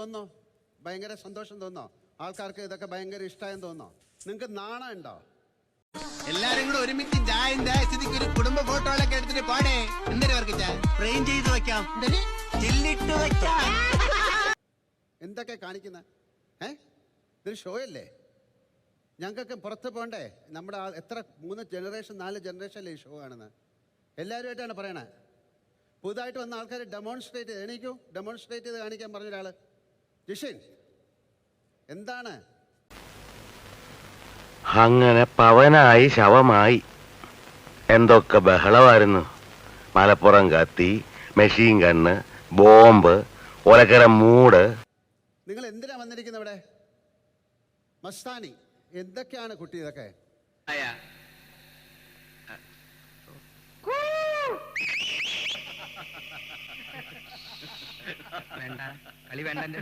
തോന്നോ ഭയങ്കര സന്തോഷം തോന്നോ ആൾക്കാർക്ക് ഇതൊക്കെ ഭയങ്കര ഇഷ്ടമായെന്ന് തോന്നോ നിങ്ങൾക്ക് നാണം ഉണ്ടോ? എല്ലാരും കൂടെ ഒരുമിച്ച് സ്ഥിതിക്ക് ഒരു കുടുംബ ഫോട്ടോകളൊക്കെ എടുത്തിട്ട് പാടേ. എന്തൊരു വർക്ക് ഫ്രെയിം ചെയ്ത് വെക്കാം. ചില്ലിട്ട് വെക്കാം. എന്തൊക്കെ കാണിക്കുന്ന? ഏ? ഇതൊരു ഷോ അല്ലേ? ഞങ്ങൾക്കൊക്കെ പുറത്ത് പോകണ്ടേ നമ്മുടെ എത്ര മൂന്ന് ജനറേഷൻ നാല് ജനറേഷനല്ലേ ഈ ഷോ ആണെന്ന് എല്ലാവരുമായിട്ടാണ് പറയണേ. പുതുതായിട്ട് വന്ന ആൾക്കാർ ഡെമോൺസ്ട്രേറ്റ് ചെയ്ത് എണീക്കൂ. ഡെമോൺസ്ട്രേറ്റ് ചെയ്ത് കാണിക്കാൻ പറഞ്ഞ ഒരാൾ ജിഷിൻ എന്താണ്? അങ്ങനെ പവനായി ശവമായി. എന്തൊക്കെ ബഹളമായിരുന്നു. മലപ്പുറം കത്തി മെഷീൻ കണ്ണ് ബോംബ് ഒലക്കര മൂട്. നിങ്ങൾ എന്തിനാ വന്നിരിക്കുന്നത് ഇവിടെ? മസ്താനി എന്തൊക്കെയാണ് കുട്ടി ഇതൊക്കെ? വേണ്ട കളി വേണ്ട